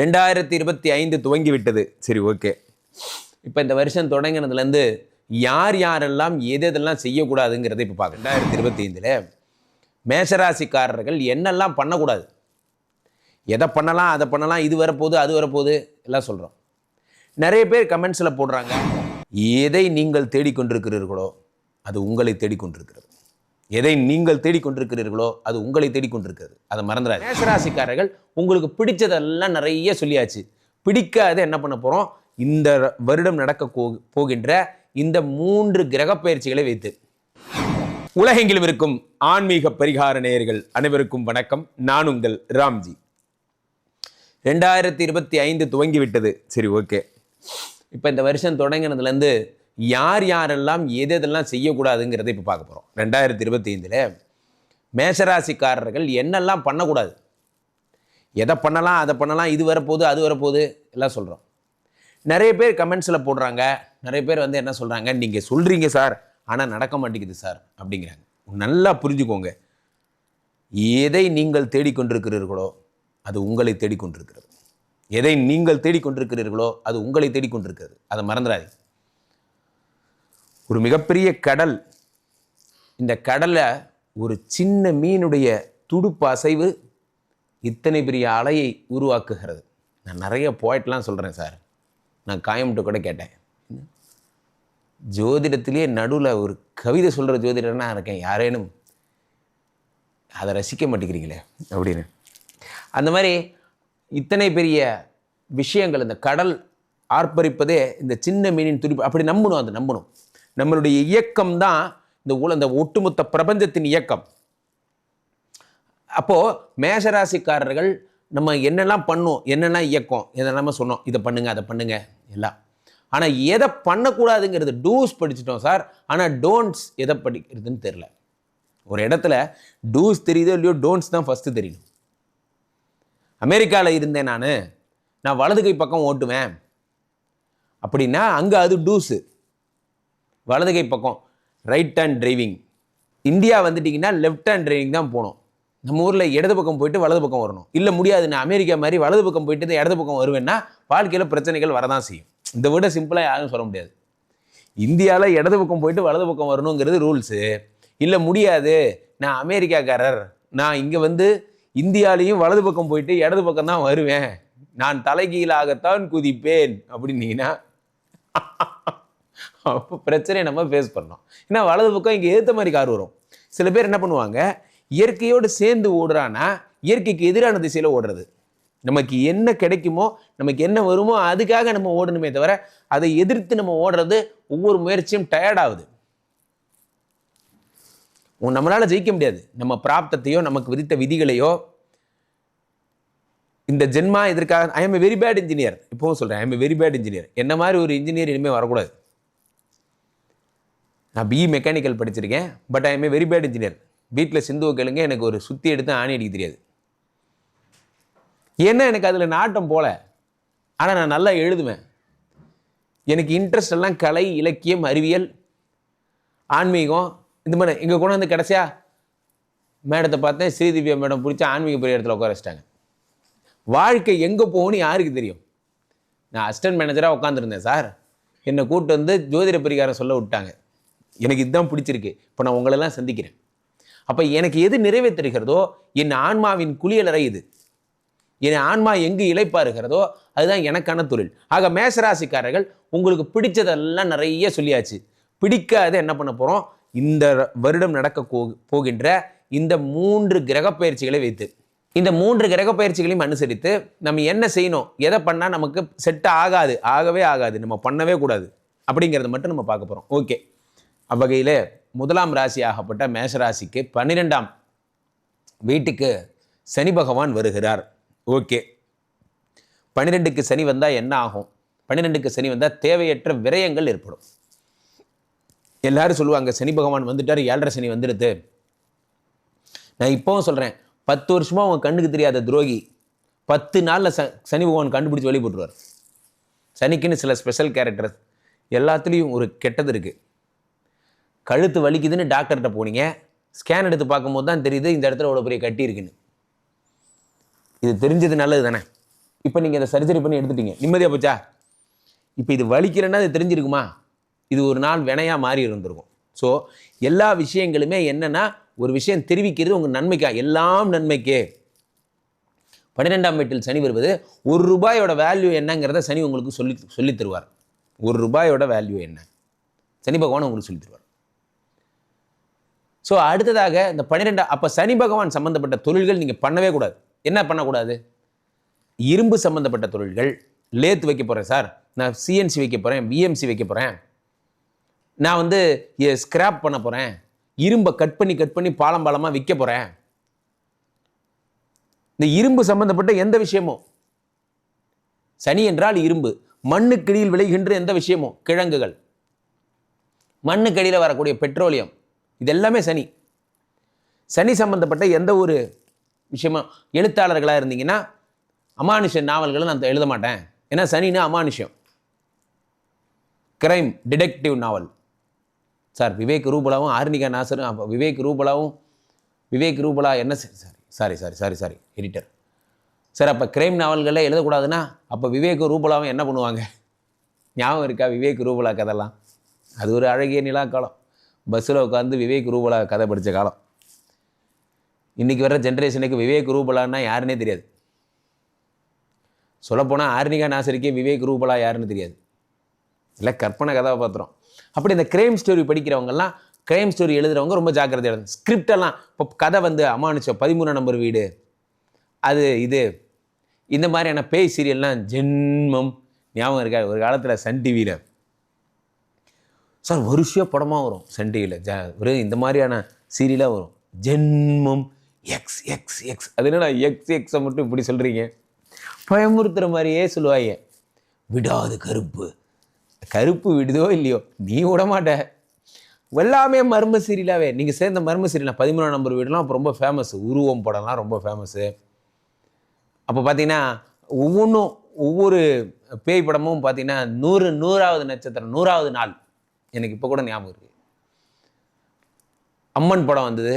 ரெண்டாயிரத்தி இருபத்தி ஐந்து துவங்கி விட்டது சரி ஓகே. இப்போ இந்த வருஷம் தொடங்கினதுலேருந்து யார் யாரெல்லாம் எது எதெல்லாம் செய்யக்கூடாதுங்கிறத இப்போ பார்க்க ரெண்டாயிரத்தி இருபத்தி ஐந்தில் மேசராசிக்காரர்கள் என்னெல்லாம் பண்ணக்கூடாது? எதை பண்ணலாம் அதை பண்ணலாம் இது வரப்போகுது அது வரப்போகுது எல்லாம் சொல்கிறோம் நிறைய பேர் கமெண்ட்ஸில் போடுறாங்க. எதை நீங்கள் தேடிக்கொண்டிருக்கிறீர்களோ அது உங்களை தேடிக்கொண்டிருக்கிறது. எதை நீங்கள் தேடிக்கொண்டிருக்கிறீர்களோ அது உங்களை தேடிக்கொண்டிருக்கிறது. அதை மறந்துடாது மேஷராசிக்காரர்கள் உங்களுக்கு பிடிச்சதெல்லாம் நிறைய சொல்லியாச்சு. பிடிக்காத என்ன பண்ண போகிறோம் இந்த வருடம் நடக்க போகின்ற இந்த மூன்று கிரக பயிற்சிகளை வைத்து. உலகெங்கிலும் இருக்கும் ஆன்மீக பரிகார நேயர்கள் அனைவருக்கும் வணக்கம். நான் உங்கள் ராம்ஜி. ரெண்டாயிரத்தி இருபத்தி ஐந்து துவங்கி விட்டது சரி ஓகே. இப்போ இந்த வருஷம் தொடங்கினதுலேருந்து யார் யாரெல்லாம் எது எதெல்லாம் செய்யக்கூடாதுங்கிறத இப்போ பார்க்க போகிறோம் ரெண்டாயிரத்தி இருபத்தி ஐந்தில் மேஷராசிக்காரர்கள் என்னெல்லாம் பண்ணக்கூடாது? எதை பண்ணலாம் அதை பண்ணலாம் இது வரப்போகுது அது வரப்போகுது எல்லாம் சொல்கிறோம் நிறைய பேர் கமெண்ட்ஸில் போடுறாங்க. நிறைய பேர் வந்து என்ன சொல்கிறாங்க நீங்கள் சொல்கிறீங்க சார் ஆனால் நடக்க மாட்டேங்குது சார் அப்படிங்கிறாங்க. நல்லா புரிஞ்சுக்கோங்க. எதை நீங்கள் தேடிக்கொண்டிருக்கிறீர்களோ அது உங்களை தேடிக்கொண்டிருக்கிறது. எதை நீங்கள் தேடிக்கொண்டிருக்கிறீர்களோ அது உங்களை தேடிக்கொண்டிருக்கிறது. அதை மறந்துடாதீங்க. ஒரு மிகப்பெரிய கடல். இந்த கடலை ஒரு சின்ன மீனுடைய துடுப்பு அசைவு இத்தனை பெரிய அலையை உருவாக்குகிறது. நான் நிறைய போய்ட்லாம் சொல்கிறேன் சார். நான் காயம்ட்டு கூட கேட்டேன். ஜோதிடத்திலேயே நடுவில் ஒரு கவிதை சொல்கிற ஜோதிடர்னா இருக்கேன் யாரேனும். அதை ரசிக்க மாட்டேங்கிறீங்களே அப்படின்னு. அந்த மாதிரி இத்தனை பெரிய விஷயங்கள் இந்த கடல் ஆர்ப்பரிப்பதே இந்த சின்ன மீனின் துடிப்பு. அப்படி நம்பணும் அதை நம்பணும். நம்மளுடைய இயக்கம் தான் இந்த உல இந்த ஒட்டுமொத்த பிரபஞ்சத்தின் இயக்கம். அப்போது மேஷராசிக்காரர்கள் நம்ம என்னெல்லாம் பண்ணோம் என்னெல்லாம் இயக்கம் இதெல்லாம் சொன்னோம். இதை பண்ணுங்க அதை பண்ணுங்க எல்லாம். ஆனால் எதை பண்ணக்கூடாதுங்கிறது டூஸ் படிச்சிட்டோம் சார். ஆனால் டோன்ட்ஸ் எதை படிக்கிறதுன்னு தெரில ஒரு இடத்துல டூஸ் தெரியுதோ இல்லையோ டோன்ட்ஸ் தான் ஃபஸ்ட்டு தெரியணும். அமெரிக்காவில் இருந்தேன் நான். நான் வலது கை பக்கம் ஓட்டுவேன். அப்படின்னா அங்கே அது டூஸு. வலது கை பக்கம் ரைட் ஹேண்ட் டிரைவிங் இந்தியா வந்துட்டிங்கன்னா லெஃப்ட் ஹேண்ட் டிரைவிங் தான் போகணும். நம்ம ஊரில் இடது பக்கம் போயிட்டு வலது பக்கம் வரணும். இல்லை முடியாது நான் அமெரிக்கா மாதிரி வலது பக்கம் போயிட்டு இடது பக்கம் வருவேன்னா வாழ்க்கையில் பிரச்சனைகள் வரதான் செய்யும். இந்த விட சிம்பிளாக யாரும் சொல்ல முடியாது. இந்தியாவில் இடது பக்கம் போயிட்டு வலது பக்கம் வரணுங்கிறது ரூல்ஸு இல்லை முடியாது நான் அமெரிக்காக்காரர். நான் இங்கே வந்து இந்தியாலேயும் வலது பக்கம் போயிட்டு இடது பக்கம் தான் வருவேன். நான் தலைகீழாகத்தான் குதிப்பேன். அப்படின்னீங்கன்னா பிரச்சனையை நம்ம ஃபேஸ் பண்ணோம் ஏன்னா வலது பக்கம் இங்கே ஏற்ற மாதிரி கார் வரும். சில பேர் என்ன பண்ணுவாங்க? இயற்கையோடு சேர்ந்து ஓடுறான்னா இயற்கைக்கு எதிரான திசையில் ஓடுறது. நமக்கு என்ன கிடைக்குமோ நமக்கு என்ன வருமோ அதுக்காக நம்ம ஓடணுமே தவிர அதை எதிர்த்து நம்ம ஓடுறது ஒவ்வொரு முயற்சியும் டயர்ட் ஆகுது. ஜெயிக்க முடியாது. நம்ம பிராப்தத்தையோ நமக்கு விதித்த விதிகளையோ இந்த ஜென்மா இதற்காக I am very bad engineer இப்போவும் சொல்கிறேன் I am very bad engineer என்ன மாதிரி ஒரு இன்ஜினியர் இனிமேல் வரக்கூடாது. நான் பிஇ மெக்கானிக்கல் படிச்சிருக்கேன் but I am very bad engineer வீட்டில் சிந்துவை கேளுங்க எனக்கு ஒரு சுற்றி எடுத்து ஆணி அடிக்க தெரியாது. ஏன்னா எனக்கு அதில் நாட்டம் போல. ஆனால் நான் நல்லா எழுதுவேன். எனக்கு இன்ட்ரெஸ்ட் எல்லாம் கலை இலக்கியம் அறிவியல் ஆன்மீகம் இந்த மாதிரி இங்கே கொண்டு வந்து கடைசியா மேடத்தை பார்த்தேன் ஸ்ரீதிவ்யா மேடம் பிடிச்ச ஆன்மீக பெரிய இடத்துல உட்கார வச்சிட்டாங்க. வாழ்க்கை எங்கே போகணும்னு யாருக்கு தெரியும்? நான் அசிஸ்டன்ட் மேனேஜராக உட்காந்துருந்தேன் சார் என்னை கூப்பிட்டு வந்து ஜோதிட பரிகாரம் சொல்ல விட்டாங்க. எனக்கு இதுதான் பிடிச்சிருக்கு. இப்போ நான் உங்களெல்லாம் சந்திக்கிறேன். அப்போ எனக்கு எது நிறைவேற்றுகிறதோ என் ஆன்மாவின் குளியலறை இது. என் ஆன்மா எங்கு இழைப்பாருகிறதோ அதுதான் எனக்கான தொழில். ஆக மேசராசிக்காரர்கள் உங்களுக்கு பிடிச்சதெல்லாம் நிறைய சொல்லியாச்சு. பிடிக்காத என்ன பண்ண போகிறோம் இந்த வருடம் நடக்க போகின்ற இந்த மூன்று கிரக பயிற்சிகளை வைத்து. இந்த மூன்று கிரக பயிற்சிகளையும் அனுசரித்து நம்ம என்ன செய்யணும்? எதை பண்ணால் நமக்கு செட் ஆகாது. ஆகவே ஆகாது. நம்ம பண்ணவே கூடாது. அப்படிங்கிறத மட்டும் நம்ம பார்க்க போகிறோம் ஓகே அவ்வகையில் முதலாம் ராசி ஆகப்பட்ட மேஷராசிக்கு பன்னிரெண்டாம் வீட்டுக்கு சனி பகவான் வருகிறார். ஓகே. பன்னிரெண்டுக்கு சனி வந்தால் என்ன ஆகும்? பன்னிரெண்டுக்கு சனி வந்தால் தேவையற்ற விரயங்கள் ஏற்படும். எல்லாரும் சொல்லுவாங்க சனி பகவான் வந்துட்டார் ஏழரை சனி வந்துடுது நான் இப்போவும் சொல்கிறேன் பத்து வருஷமாக உன் கண்ணுக்கு தெரியாத துரோகி பத்து நாளில் ச சனி பகவான் கண்டுபிடிச்சி வெளியே சனிக்குன்னு சில ஸ்பெஷல் கேரக்டர் எல்லாத்துலேயும் ஒரு கெட்டது இருக்குது கழுத்து வலிக்குதுன்னு டாக்டர்கிட்ட போனீங்க. ஸ்கேன் எடுத்து பார்க்கும்போது தான் தெரியுது இந்த இடத்துல இவ்வளோ பெரிய கட்டி இருக்குன்னு. இது தெரிஞ்சது நல்லது தானே? இப்போ நீங்கள் இந்த சர்ஜரி பண்ணி எடுத்துட்டீங்க. நிம்மதியாக போச்சா? இப்போ இது வலிக்கிறேன்னா அது தெரிஞ்சிருக்குமா? இது ஒரு நாள் வினையாக மாறி இருந்திருக்கும். ஸோ எல்லா விஷயங்களுமே என்னென்னா ஒரு விஷயம் தெரிவிக்கிறது உங்கள் நன்மைக்கா. எல்லாம் நன்மைக்கே. பன்னிரெண்டாம் வீட்டில் சனி வருவது ஒரு ரூபாயோட வேல்யூ என்னங்கிறத சனி உங்களுக்கு சொல்லி சொல்லித் தருவார். ஒரு ரூபாயோட வேல்யூ என்ன? சனி பகவான் உங்களுக்கு சொல்லித்தருவார் ஸோ அடுத்ததாக இந்த பன்னிரெண்டு அப்போ சனி பகவான் சம்மந்தப்பட்ட தொழில்கள் நீங்கள் பண்ணவே கூடாது. என்ன பண்ணக்கூடாது? இரும்பு சம்மந்தப்பட்ட தொழில்கள். லேத் வைக்க போகிறேன் சார். நான் சிஎன்சி வைக்க போகிறேன் பிஎம்சி வைக்க போகிறேன் நான் வந்து ஸ்கிராப் பண்ண போகிறேன் இரும்பை கட் பண்ணி கட் பண்ணி பாலம் பாலமாக விற்க போகிறேன் இந்த இரும்பு சம்பந்தப்பட்ட எந்த விஷயமும்? சனி என்றால் இரும்பு. மண்ணுக்கடியில் விளைகின்ற எந்த விஷயமும்? கிழங்குகள். மண்ணுக்கடியில் வரக்கூடிய பெட்ரோலியம். இது எல்லாமே சனி. சனி சம்பந்தப்பட்ட எந்த ஒரு விஷயமும் எழுத்தாளர்களாக இருந்தீங்கன்னா அமானுஷ நாவல்களை நான் எழுத மாட்டேன். ஏன்னா சனின்னா அமானுஷம் crime detective novel sir Vivek ரூபலாவும் Arnika நாசரும் அப்போ விவேக் ரூபலாவும் விவேக் ரூபலா என்ன sorry sorry sorry sorry sorry editor sir அப்போ கிரைம் நாவல்களில் எழுதக்கூடாதுன்னா அப்போ விவேக் ரூபலாவும் என்ன பண்ணுவாங்க? ஞாபகம் இருக்கா? விவேக் ரூபலா கதெல்லாம் அது ஒரு அழகிய நிலா காலம் பஸ்ஸில் உட்காந்து விவேக் ரூபலா கதை படித்த காலம். இன்றைக்கி வர ஜென்ரேஷனுக்கு விவேக் ரூபலான்னா யாருன்னே தெரியாது. சொல்லப்போனால் ஆர்னிகா நாசரிக்கே விவேக் ரூபலா யாருன்னு தெரியாது. இல்லை கற்பனை கதாபாத்திரம். அப்படி இந்த கிரைம் ஸ்டோரி படிக்கிறவங்கெல்லாம் கிரைம் ஸ்டோரி எழுதுகிறவங்க ரொம்ப ஜாக்கிரதையாக எழுதும் ஸ்கிரிப்டெல்லாம் இப்போ கதை வந்து அமானுஷம் பதிமூணு நம்பர் வீடு. அது இது. இந்த மாதிரியான பேய் சீரியல்லாம் ஜென்மம் ஞாபகம் இருக்கா? ஒரு காலத்தில் சன் டிவியில் சார் வருஷம் படமாக வரும் சன் ஜ ஒரு இந்த மாதிரியான சீரியலாக வரும். ஜென்மம் எக்ஸ் எக்ஸ் எக்ஸ் அது என்னடா எக்ஸ் எக்ஸை மட்டும் இப்படி சொல்கிறீங்க பயமுறுத்துகிற மாதிரியே சொல்லுவாங்க. விடாது கருப்பு. கருப்பு விடுதோ இல்லையோ நீ விட மாட்ட. எல்லாமே மர்ம சீரியலாகவே நீங்கள் சேர்ந்த மர்ம சீரியல் பதிமூணாம் நம்பர் வீடுலாம் அப்போ ரொம்ப ஃபேமஸ் உருவம் படம்லாம் ரொம்ப ஃபேமஸ்ஸு அப்போ பார்த்தீங்கன்னா ஒவ்வொன்றும் ஒவ்வொரு பேய் படமும் பார்த்தீங்கன்னா நூறு நூறாவது நட்சத்திரம் நூறாவது நாள். எனக்கு இப்போ கூட ஞாபகம் இருக்குது அம்மன் படம் வந்தது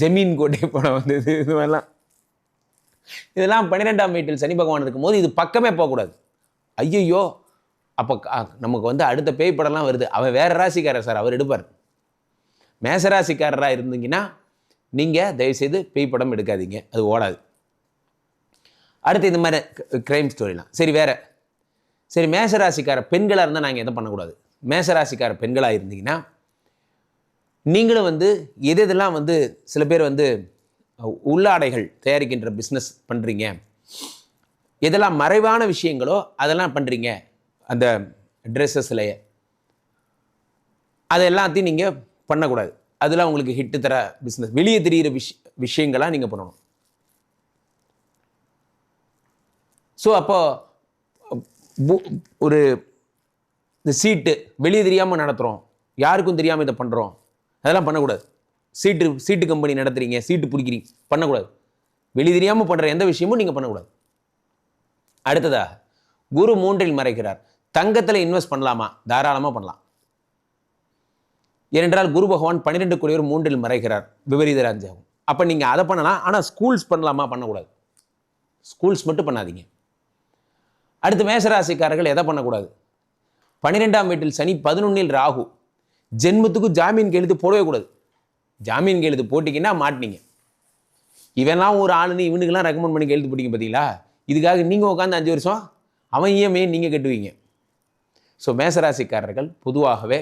ஜமீன் கோட்டை படம் வந்தது இது மாதிரிலாம். இதெல்லாம் பன்னிரெண்டாம் வீட்டில் சனி பகவான் இருக்கும்போது இது பக்கமே போகக்கூடாது ஐயையோ அப்போ நமக்கு வந்து அடுத்த பேய் படம்லாம் வருது. அவன் வேறு ராசிக்காரர் சார் அவர் எடுப்பார். மேசராசிக்காரராக இருந்தீங்கன்னா நீங்கள் தயவுசெய்து பேய் படம் எடுக்காதீங்க. அது ஓடாது. அடுத்து இந்த மாதிரி க்ரைம் ஸ்டோரிலாம் சரி வேறு. சரி மேசராசிக்கார பெண்களாக இருந்தால் நாங்கள் எதுவும் பண்ணக்கூடாது. மேசராசிக்கார பெண்களாக இருந்தீங்கன்னா நீங்களும் வந்து எது எதெல்லாம் வந்து சில பேர் வந்து உள்ளாடைகள் தயாரிக்கின்ற பிஸ்னஸ் பண்ணுறீங்க எதெல்லாம் மறைவான விஷயங்களோ அதெல்லாம் பண்ணுறீங்க அந்த ட்ரெஸ்ஸஸ்லையே அது எல்லாத்தையும் நீங்கள் பண்ணக்கூடாது. அதெல்லாம் உங்களுக்கு ஹிட்டு தர பிஸ்னஸ் வெளியே தெரிகிற விஷ் விஷயங்களாக நீங்கள் பண்ணணும். ஸோ அப்போ பு- ஒரு இந்த சீட்டு வெளியே தெரியாமல் நடத்துகிறோம் யாருக்கும் தெரியாமல் இதை பண்ணுறோம் அதெல்லாம் பண்ணக்கூடாது. சீட்டு சீட்டு கம்பெனி நடத்துறீங்க சீட்டு பிடிக்கிறீங்க பண்ணக்கூடாது. வெளி தெரியாமல் பண்ணுற எந்த விஷயமும் நீங்கள் பண்ணக்கூடாது. அடுத்ததா குரு மூன்றில் மறைக்கிறார். தங்கத்தில் இன்வெஸ்ட் பண்ணலாமா? தாராளமாக பண்ணலாம். ஏனென்றால் குரு பகவான் பன்னிரெண்டு கோடியோர் மூன்றில் மறைக்கிறார். விபரீத ராஜாகும் அப்போ நீங்கள் அதை பண்ணலாம் ஆனால் ஸ்கூல்ஸ் பண்ணலாமா? பண்ணக்கூடாது. ஸ்கூல்ஸ் மட்டும் பண்ணாதீங்க. அடுத்து மேசராசிக்காரர்கள் எதை பண்ணக்கூடாது? பன்னிரெண்டாம் வீட்டில் சனி பதினொன்னில் ராகு. ஜென்மத்துக்கு ஜாமீன் கெழுத்து போடவே கூடாது. ஜாமீன் கெழுத்து போட்டிங்கன்னா மாட்டினீங்க. இவெல்லாம் ஒரு ஆளுன்னு இவனுக்கெல்லாம் ரெக்கமெண்ட் பண்ணி கெழுத்து போட்டிங்க பார்த்தீங்களா இதுக்காக நீங்கள் உட்காந்து அஞ்சு வருஷம் அவன் இஎம்ஐ நீங்கள் கட்டுவீங்க. ஸோ மேசராசிக்காரர்கள் பொதுவாகவே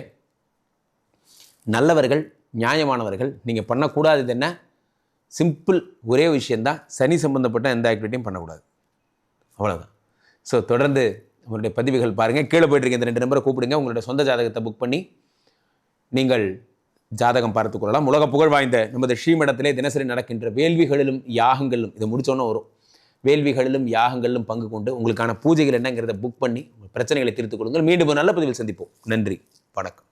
நல்லவர்கள் நியாயமானவர்கள் நீங்கள் பண்ணக்கூடாதது என்ன? சிம்பிள் ஒரே விஷயந்தான் சனி சம்பந்தப்பட்ட எந்த ஆக்டிவிட்டியும் பண்ணக்கூடாது. அவ்வளோதான் ஸோ தொடர்ந்து உங்களுடைய பதிவுகள் பாருங்கள் கீழே போயிட்டு இருக்க இந்த ரெண்டு நம்பரை கூப்பிடுங்க. உங்களுடைய சொந்த ஜாதகத்தை புக் பண்ணி நீங்கள் ஜாதகம் பார்த்து கொள்ளலாம். உலக புகழ் வாய்ந்த நமது ஸ்ரீமடத்திலே தினசரி நடக்கின்ற வேள்விகளிலும் யாகங்களிலும் இதை முடிச்சோன்னே வரும். வேள்விகளிலும் யாகங்களிலும் பங்கு கொண்டு உங்களுக்கான பூஜைகள் என்னங்கிறத புக் பண்ணி உங்கள் பிரச்சனைகளை தீர்த்து கொள்ளுங்கள். மீண்டும் நல்ல பதிவில் சந்திப்போம். நன்றி. வணக்கம்.